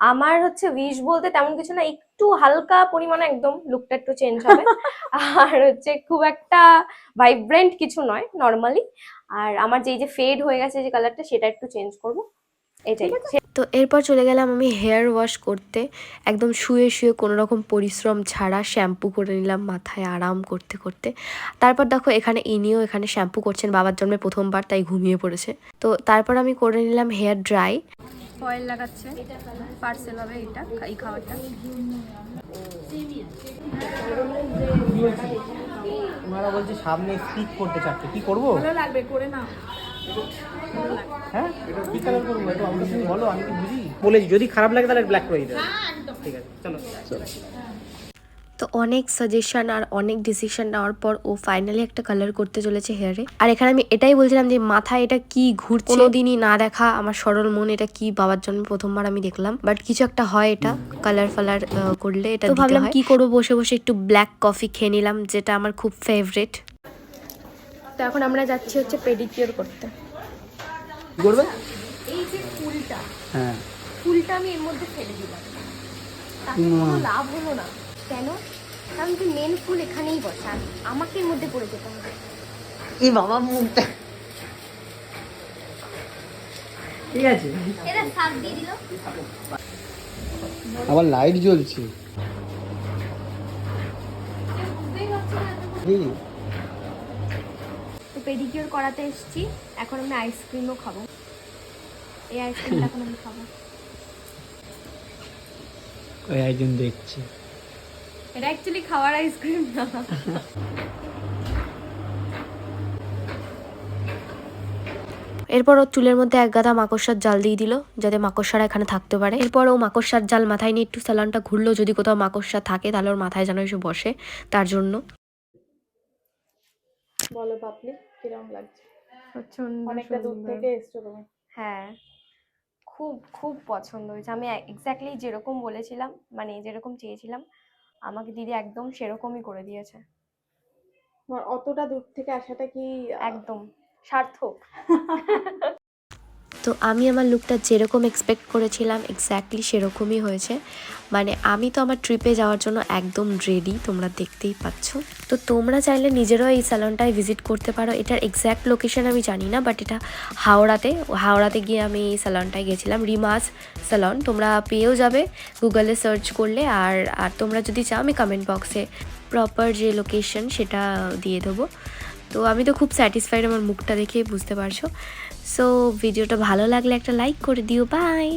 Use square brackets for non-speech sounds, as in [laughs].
আমার হচ্ছে উইশ বলতে তেমন কিছু না, একটু হালকা পরিমাণে একদম লুকটা একটু চেঞ্জ হবে। আর হচ্ছে খুব একটা ভাইব্রেন্ট কিছু নয় নর্মালি আর আমার যে যে ফেড হয়ে গেছে যে কালারটা সেটা একটু চেঞ্জ করব। এটাই। তো এরপর চলে গেলাম আমি হেয়ার ওয়াশ করতে। একদম শুয়ে শুয়ে কোনো রকম পরিশ্রম ছাড়া শ্যাম্পু করে নিলাম মাথায় আরাম করতে করতে। তারপর দেখো এখানে ইনিও এখানে শ্যাম্পু করছেন, বাবার জন্মে প্রথমবার, তাই ঘুমিয়ে পড়েছে। তো তারপর আমি করে নিলাম হেয়ার ড্রাই অয়েল লাগাচ্ছে। পার্সেল হবে এটা এই খাবারটা। ওনারা বলছে সামনে স্পিক করতে চাচ্ছে। কি করব? ভালো লাগবে করে না হ্যাঁ? কি কালার করব? একটু আমাকে তুমি বলো আমি কি বুঝি? বলেছি যদি খারাপ লাগে তাহলে ব্ল্যাক করে দিতে হবে। ঠিক আছে চলো। তো অনেক সাজেশন আর অনেক ডিসিশন নেওয়ার পর ও ফাইনালি একটা কালার করতে চলেছে হেয়ারে আর এখানে আমি এটাই বলছিলাম যে মাথায় এটা কি ঘুরছে? কোনোদিনই না দেখা আমার সরল মন এটা কি বাবার জন্য প্রথমবার আমি দেখলাম। বাট কিছু একটা হয় এটা কালার ফালার করলে এটা ভাবলাম কি করব? বসে বসে একটু ব্ল্যাক কফি খেয়ে নিলাম যেটা আমার খুব ফেভারিট তো এখন আমরা যাচ্ছি হচ্ছে পেডিকিওর করতে। করবে? এই যে ফুলটা হ্যাঁ। ফুলটা আমি এর মধ্যে ফেলে দিলাম। তাতে কোনো লাভ হলো না। কেন? কারণ কি মেন ফুল এখানেই বসে আমাকে মধ্যে পড়ে যেতে হবে। এই বাবা মুখটা। ঠিক আছে। এরা শাক দিয়ে দিল। আবার লাইট জ্বলছে। তো পেডিকিওর করাতে এসেছি এখন আমি আইসক্রিমও খাব। এই আইসক্রিমটা এখন আমি খাব। ওই একজন দেখছে। এটা অ্যাকচুয়ালি খাওয়ার আইসক্রিম না। এরপর ওর চুলের মধ্যে এক গাদা মাকড়সার জাল দিয়ে দিল যাতে মাকড়সারা এখানে থাকতে পারে। এরপর ও মাকড়সার জাল মাথায় নিয়ে একটু স্যালানটা ঘুরলো যদি কোথাও মাকড়সা থাকে তাহলে ওর মাথায় যেন এসে বসে তার জন্য। বলো পাপলি কিরম লাগছে? প্রচণ্ড অনেকটা দূর থেকে এসছো তুমি। হ্যাঁ। খুব খুব পছন্দ হয়েছে। আমি এক্স্যাক্টলি যেরকম বলেছিলাম মানে যেরকম চেয়েছিলাম আমাকে দিদি একদম সেরকমই করে দিয়েছে। তোমার অতটা দূর থেকে আসাটা কি একদম সার্থক। [laughs] তো আমি আমার লুকটা যেরকম এক্সপেক্ট করেছিলাম এক্স্যাক্টলি সেরকমই হয়েছে। মানে আমি তো আমার ট্রিপে যাওয়ার জন্য একদম রেডি তোমরা দেখতেই পাচ্ছ। তো তোমরা চাইলে নিজেরাও এই স্যালনটায় ভিজিট করতে পারো। এটার এক্স্যাক্ট লোকেশন আমি জানি না বাট এটা হাওড়াতে হাওড়াতে গিয়ে আমি এই স্যালনটায় গেছিলাম, রিমাস স্যালন তোমরা পেয়েও যাবে গুগলে সার্চ করলে। আর আর তোমরা যদি চাও, আমি কমেন্ট বক্সে প্রপার যে লোকেশন সেটা দিয়ে দেবো। তো আমি তো খুব স্যাটিসফাইড আমার মুখটা দেখেই বুঝতে পারছ। সো ভিডিওটা ভালো লাগলে একটা লাইক করে দিও বাই